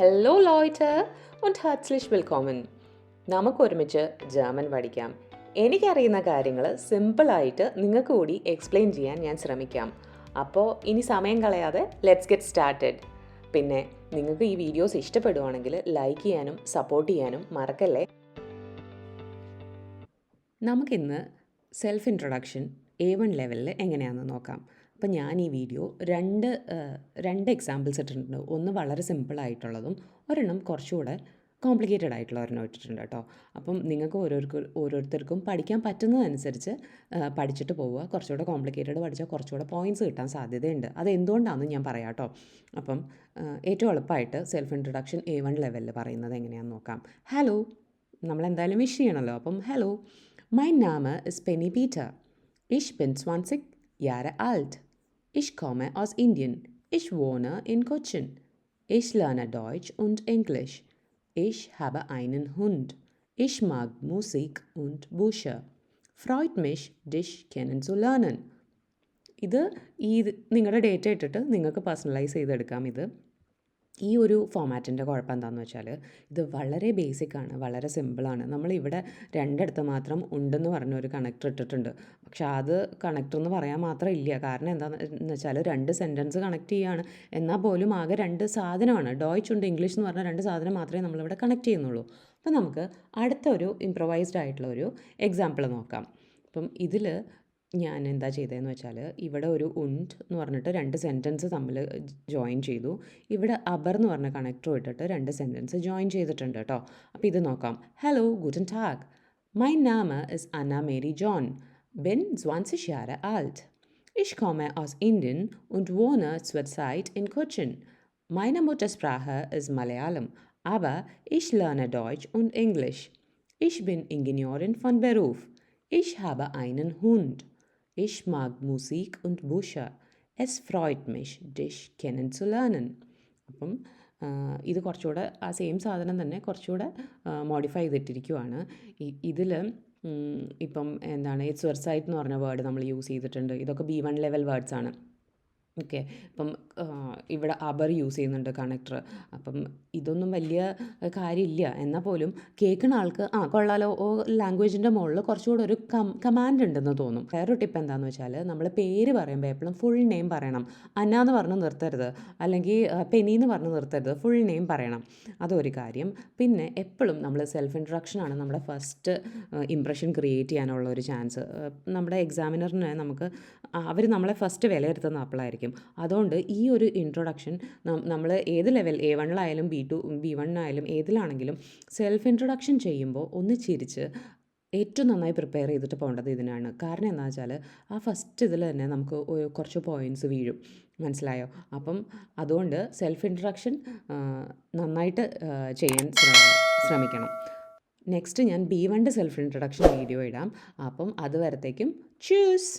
Hello ലോയ്റ്റ് und herzlich willkommen. നമുക്ക് ഒരുമിച്ച് ജർമ്മൻ പഠിക്കാം. എനിക്കറിയുന്ന കാര്യങ്ങൾ സിമ്പിളായിട്ട് നിങ്ങൾക്ക് കൂടി എക്സ്പ്ലെയിൻ ചെയ്യാൻ ഞാൻ ശ്രമിക്കാം. അപ്പോൾ ഇനി സമയം കളയാതെ ലെറ്റ്സ് ഗെറ്റ് സ്റ്റാർട്ടഡ് പിന്നെ നിങ്ങൾക്ക് ഈ വീഡിയോസ് ഇഷ്ടപ്പെടുവാണെങ്കിൽ ലൈക്ക് ചെയ്യാനും സപ്പോർട്ട് ചെയ്യാനും മറക്കല്ലേ? നമുക്കിന്ന് സെൽഫ് ഇൻട്രൊഡക്ഷൻ എ വൺ ലെവലിൽ എങ്ങനെയാണെന്ന് നോക്കാം. അപ്പം ഞാൻ ഈ വീഡിയോ രണ്ട് രണ്ട് എക്സാമ്പിൾസ് ഇട്ടിട്ടുണ്ട്. ഒന്ന് വളരെ സിമ്പിളായിട്ടുള്ളതും ഒരെണ്ണം കുറച്ചുകൂടെ കോംപ്ലിക്കേറ്റഡ് ആയിട്ടുള്ള ഒരെണ്ണം ഇട്ടിട്ടുണ്ട് കേട്ടോ. അപ്പം നിങ്ങൾക്ക് ഓരോരുത്തർ ഓരോരുത്തർക്കും പഠിക്കാൻ പറ്റുന്നതനുസരിച്ച് പഠിച്ചിട്ട് പോവുക. കുറച്ചുകൂടെ കോംപ്ലിക്കേറ്റഡ് പഠിച്ചാൽ കുറച്ചുകൂടെ പോയിന്റ്സ് കിട്ടാൻ സാധ്യതയുണ്ട്. അത് എന്തുകൊണ്ടാണെന്ന് ഞാൻ പറയാം കേട്ടോ. അപ്പം ഏറ്റവും എളുപ്പമായിട്ട് സെൽഫ് ഇൻട്രൊഡക്ഷൻ എ വൺ ലെവലിൽ പറയുന്നത് എങ്ങനെയാണെന്ന് നോക്കാം. ഹലോ നമ്മൾ എന്തായാലും വിഷ് ചെയ്യണമല്ലോ അപ്പം ഹലോ മൈ നാമ് ഇസ് പെനി പീറ്റർ ഇഷ് ബിൻ 20 യാര alt. Ich komme aus Indien. Ich wohne in Cochin. Ich lerne Deutsch und Englisch. Ich habe einen Hund. Ich mag Musik und Bücher. Freut mich, dich kennenzulernen. ഇത് ഈ നിങ്ങളുടെ ഡേറ്റ ഇട്ടിട്ട് നിങ്ങൾക്ക് പേഴ്സണലൈസ് ചെയ്തെടുക്കാം ഇത് ഈ ഒരു ഫോമാറ്റിന്റെ കുഴപ്പം എന്താണെന്ന് വെച്ചാൽ ഇത് വളരെ ബേസിക് ആണ് വളരെ സിമ്പിളാണ് നമ്മളിവിടെ രണ്ടിടത്ത് മാത്രം ഉണ്ടെന്ന് പറഞ്ഞ ഒരു കണക്ടർ ഇട്ടിട്ടുണ്ട്. പക്ഷെ അത് കണക്ടർ എന്ന് പറയാൻ മാത്രം ഇല്ല. കാരണം എന്താണെന്ന് വെച്ചാൽ രണ്ട് സെന്റൻസ് കണക്ട് ചെയ്യുകയാണ് എന്നാൽ പോലും ആകെ രണ്ട് സാധനമാണ്. ഡോയ്ച്ച് ഉണ്ട് ഇംഗ്ലീഷ് എന്ന് പറഞ്ഞ രണ്ട് സാധനം മാത്രമേ നമ്മളിവിടെ കണക്ട് ചെയ്യുന്നുള്ളൂ. അപ്പോൾ നമുക്ക് അടുത്ത ഒരു ഇംപ്രവൈസ്ഡ് ആയിട്ടുള്ള ഒരു എക്സാമ്പിൾ നോക്കാം. അപ്പം ഇതിൽ ഞാൻ എന്താ ചെയ്തതെന്ന് വെച്ചാൽ ഇവിടെ ഒരു ഉണ്ട് എന്ന് പറഞ്ഞിട്ട് രണ്ട് സെൻറ്റൻസ് തമ്മിൽ ജോയിൻ ചെയ്തു ഇവിടെ അബർ എന്ന് പറഞ്ഞ കണക്ടർ ഇട്ടിട്ട് രണ്ട് സെൻറ്റൻസ് ജോയിൻ ചെയ്തിട്ടുണ്ട് കേട്ടോ അപ്പോൾ ഇത് നോക്കാം ഹലോ ഗുഡൻ ടാഗ് മൈ നാമ is Anna Mary John bin 20 Jahre alt. Ich komme aus Indien und wohne zurzeit in Cochin. Meine Muttersprache ist Malayalam, aber ich lerne Deutsch und Englisch. Ich bin Ingenieurin von Beruf. Ich habe einen Hund. Ich mag Musik und Bücher. Es freut mich, dich kennenzulernen. അപ്പം ഇത് കുറച്ചുകൂടെ ആ same സാധനം തന്നെ കുറച്ചുകൂടെ modify ചെയ്തിട്ടിരിക്കുവാണ് ഇതിൽ ഇപ്പം എന്താണ് ഇറ്റ്സ് വെർസൈറ്റ് എന്ന് പറഞ്ഞ വേർഡ് നമ്മൾ യൂസ് ചെയ്തിട്ടുണ്ട് ഇതൊക്കെ ബി വൺ ലെവൽ വേർഡ്സ് ആണ് ഓക്കെ. അപ്പം ഇവിടെ അബർ യൂസ് ചെയ്യുന്നുണ്ട് കണക്ടർ. അപ്പം ഇതൊന്നും വലിയ കാര്യമില്ല. എന്നാൽ പോലും കേൾക്കുന്ന ആൾക്ക് ആ കൊള്ളാലോ. ഓ ലാംഗ്വേജിന്റെ മുകളിൽ കുറച്ചുകൂടെ ഒരു കം കമാൻഡ് ഉണ്ടെന്ന് തോന്നും. വേറൊരു ടിപ്പ് എന്താണെന്ന് വെച്ചാൽ നമ്മൾ പേര് പറയുമ്പോൾ എപ്പോഴും ഫുൾ നെയിം പറയണം. അന്ന എന്ന് പറഞ്ഞ് നിർത്തരുത്. അല്ലെങ്കിൽ പെനി എന്ന് പറഞ്ഞ് നിർത്തരുത്. ഫുൾ നെയിം പറയണം. അതൊരു കാര്യം. പിന്നെ എപ്പോഴും നമ്മൾ സെൽഫ് ഇൻട്രൊഡക്ഷനാണ് നമ്മുടെ ഫസ്റ്റ് ഇമ്പ്രഷൻ ക്രിയേറ്റ് ചെയ്യാനുള്ള ഒരു ചാൻസ് നമ്മുടെ എക്സാമിനറിന് നമുക്ക് അവർ നമ്മളെ ഫസ്റ്റ് വിലയിരുത്തുന്ന അപ്പോളായിരിക്കും അതുകൊണ്ട് ഈ ഒരു ഇൻട്രൊഡക്ഷൻ നമ്മൾ ഏത് ലെവൽ എ വണ്ണിലായാലും ബി ടു ബി വണ്ണിലായാലും ഏതിലാണെങ്കിലും സെൽഫ് ഇൻട്രൊഡക്ഷൻ ചെയ്യുമ്പോൾ ഒന്ന് ചിരിച്ച് ഏറ്റവും നന്നായി പ്രിപ്പയർ ചെയ്തിട്ട് പോകേണ്ടത് ഇതിനാണ്. കാരണം എന്താ വെച്ചാൽ ആ ഫസ്റ്റ് ഇതിൽ തന്നെ നമുക്ക് കുറച്ച് പോയിന്റ്സ് വീഴും. മനസ്സിലായോ? അപ്പം അതുകൊണ്ട് സെൽഫ് ഇൻട്രഡക്ഷൻ നന്നായിട്ട് ചെയ്യാൻ ശ്രമിക്കണം. നെക്സ്റ്റ് ഞാൻ ബി വണ്ടെ സെൽഫ് ഇൻട്രഡക്ഷൻ വീഡിയോ ഇടാം. അപ്പം അതുവരത്തേക്കും ചൂസ്